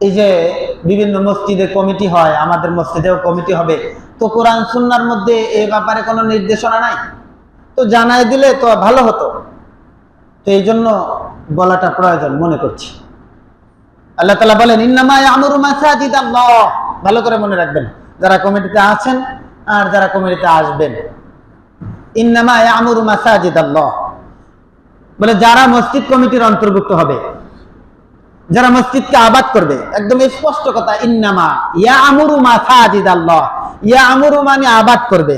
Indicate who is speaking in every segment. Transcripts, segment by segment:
Speaker 1: এই যে বিভিন্ন মসজিদে কমিটি হয়, আমাদের মসজিদেও কমিটি হবে। তো কোরআন, সুন্নার মধ্যে এ ব্যাপারে কোনো নির্দেশনা নাই? তো জানাই দিলে তো ভালো হতো। তো এই জন্য বলাটা প্রয়োজন মনে করছি। আল্লাহ তালা বলেন ভালো করে মনে রাখবেন, যারা কমিটিতে আছেন আর যারা কমিটিতে আসবেন। ইন্নামা আমরু মাসাজিদ বলে, যারা মসজিদ কমিটির অন্তর্ভুক্ত হবে যারা মসজিদকে আবাদ করবে, একদম স্পষ্ট কথা, ইন্নামা ইয়া আমরু মাসাজিদ আল্লাহ ইয়া আমরু মানে আবাদ করবে।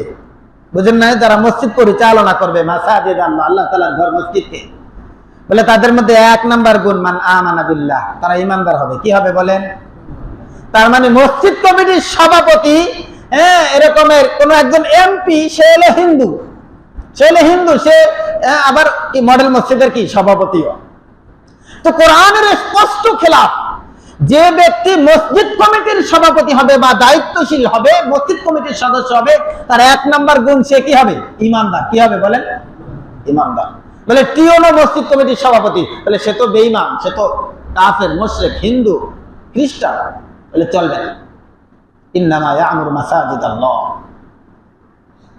Speaker 1: বুঝেন না যারা মসজিদ পরিচালনা করবে মাসাজিদ আল্লাহ আল্লাহ তাআলার ঘর মসজিদকে। বলে তাদের মধ্যে এক নাম্বার গুণ, মান আমানা বিল্লাহ, তারা ইমানদার হবে। কি হবে বলেন? তার মানে মসজিদ কমিটির সভাপতি হ্যাঁ এরকমের কোন একজন এমপি সে হলো হিন্দু। সে হলো হিন্দু, সে আবার মডেল মসজিদের কি? সভাপতিও। তো কোরআনের স্পষ্ট খেলাফ, যে ব্যক্তি মসজিদ কমিটির সভাপতি হবে বা দায়িত্বশীল হবে, মসজিদ কমিটির সদস্য হবে, তার এক নাম্বার গুণ সে কি হবে? ইমানদার। কি হবে বলেন? ইমানদার। বলে টিওনো মসজিদ কমিটির সভাপতি? বলে, সে তো বেঈমান, সে তো কাফের, মুশরিক, হিন্দু, খ্রিস্টান। বলে, চলবে না। ইন্নামা ইয়ামুরু মাসাজিদ আল্লাহ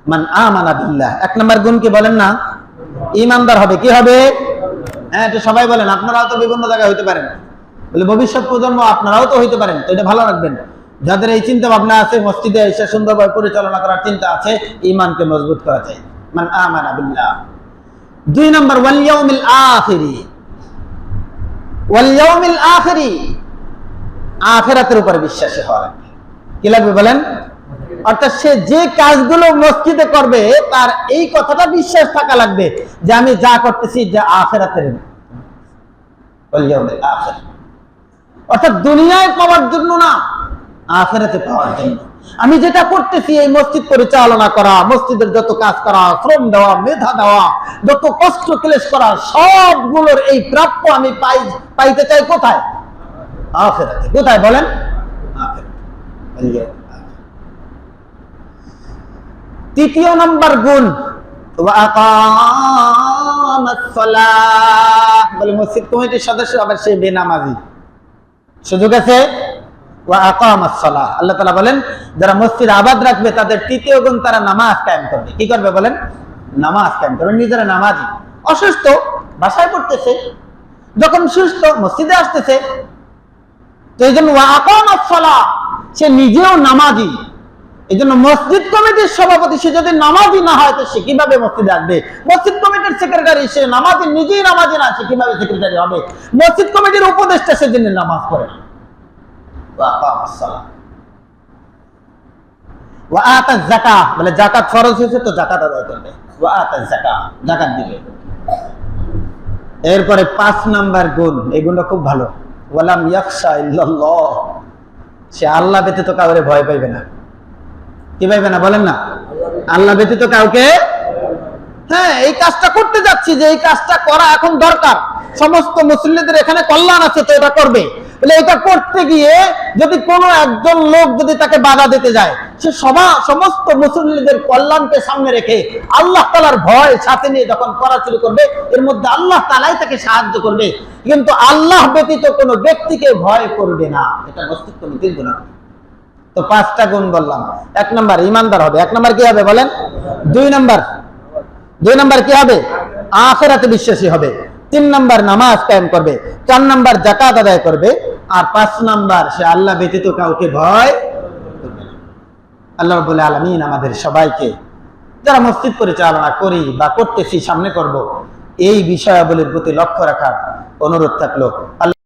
Speaker 1: মান আমানা বিল্লাহ। এক নাম্বার গুণ কি বলেন না? ইমানদার হবে। কি হবে? হ্যাঁ এটা সবাই বলেন, আপনারাও তো বিভিন্ন জায়গায় হইতে পারেন। বলে ভবিষ্যৎ প্রজন্ম আপনারাও তো হইতে পারেন, তো এটা ভালো রাখবেন। যাদের এই চিন্তা ভাবনা আছে, মসজিদে এসে সুন্দরভাবে পরিচালনা করার চিন্তা আছে ইমানকে মজবুত করা চাই। দুই নম্বর, ওয়াল ইয়াউমিল আখিরি। ওয়াল ইয়াউমিল উপরে বিশ্বাসী হওয়া লাগবে। কি লাগবে বলেন? অর্থাৎ সে যে কাজগুলো মসজিদে করবে তার এই কথাটা বিশ্বাস থাকা লাগবে যে আমি যা করতেছি যে আখেরাতের অর্থাৎ দুনিয়ায় পাওয়ার জন্য না আখেরাতে পাওয়ার জন্য। আমি যেটা করতেছি এই মসজিদ পরিচালনা করা মসজিদের যত কাজ করা শ্রম দেওয়া মেধা দেওয়া যত কষ্ট ক্লেশ করা সবগুলোর এই প্রাপ্য আমি পাই পাইতে চাই কোথায়? আখেরাতে। কোথায় বলেন? আখেরাতে। তৃতীয় নম্বর গুণ। মসজিদ সদস্য আবার সে সুযোগ আছে? বলেন, যারা মসজিদ আবাদ রাখবে, তাদের তৃতীয় গুণ তারা নামাজ কায়েম করবে। কি করবে বলেন? নামাজ কায়েম নিজেরা অসুস্থ, বাসায় পড়তেছে, যখন সুস্থ, মসজিদে আসতেছে। তো এই জন্য সে নিজেও নামাজি। এই জন্য মসজিদ কমিটির সভাপতি সে যদি নামাজি না হয়, তো সে কীভাবে মসজিদে আসবে? মসজিদ কমিটির সেক্রেটারি সে নামাজি, নিজেই নামাজি না, সে কীভাবে সেক্রেটারি হবে? মসজিদ কমিটির উপদেষ্টা সেজন্য নামাজ পড়ে। জাকাত হয়েছে এরপরে পাঁচ নাম্বার গুণ, এই গুণটা খুব ভালো। ইল্লাল্লাহ। সে আল্লাহ ব্যতীত কাউরে ভয় পাইবে না। কি না, বলেন না। আল্লাহ ব্যতীত কাউকে হ্যাঁ এই কাজটা করতে যাচ্ছি যে এই কাজটা করা এখন দরকার। সমস্ত মুসলিমদের এখানে কল্যাণ আছে তো এটা করবে। এটা করতে গিয়ে যদি কোনো একজন লোক যদি তাকে বাধা দিতে যায়, সে সবা সমস্ত মুসলিমদের কল্যাণকে সামনে রেখে আল্লাহ তালার ভয় সাথে নিয়ে যখন করা শুরু করবে, এর মধ্যে আল্লাহ তালাই তাকে সাহায্য করবে। কিন্তু আল্লাহ ব্যতীত কোনো ব্যক্তিকে ভয় করবে না। এটা মস্তিষ্ক নীতির তো পাঁচটা গুণ বললাম। এক নম্বর ইমানদার হবে। এক নম্বর কি হবে বলেন? দুই নম্বর। দুই নম্বর কি হবে? আখেরাতে বিশ্বাসী হবে। তিন নম্বর নামাজ কায়েম করবে। চার নম্বর জাকাত আদায় করবে। আর পাঁচ নম্বর সে আল্লাহ ব্যতীত কাউকে ভয় আল্লাহ বলে আলমিন আমাদের সবাইকে যারা মসজিদ পরিচালনা করি বা করতেছি, সামনে করব, এই বিষয়াবলীর প্রতি লক্ষ্য রাখার অনুরোধ থাকল। আল্লাহ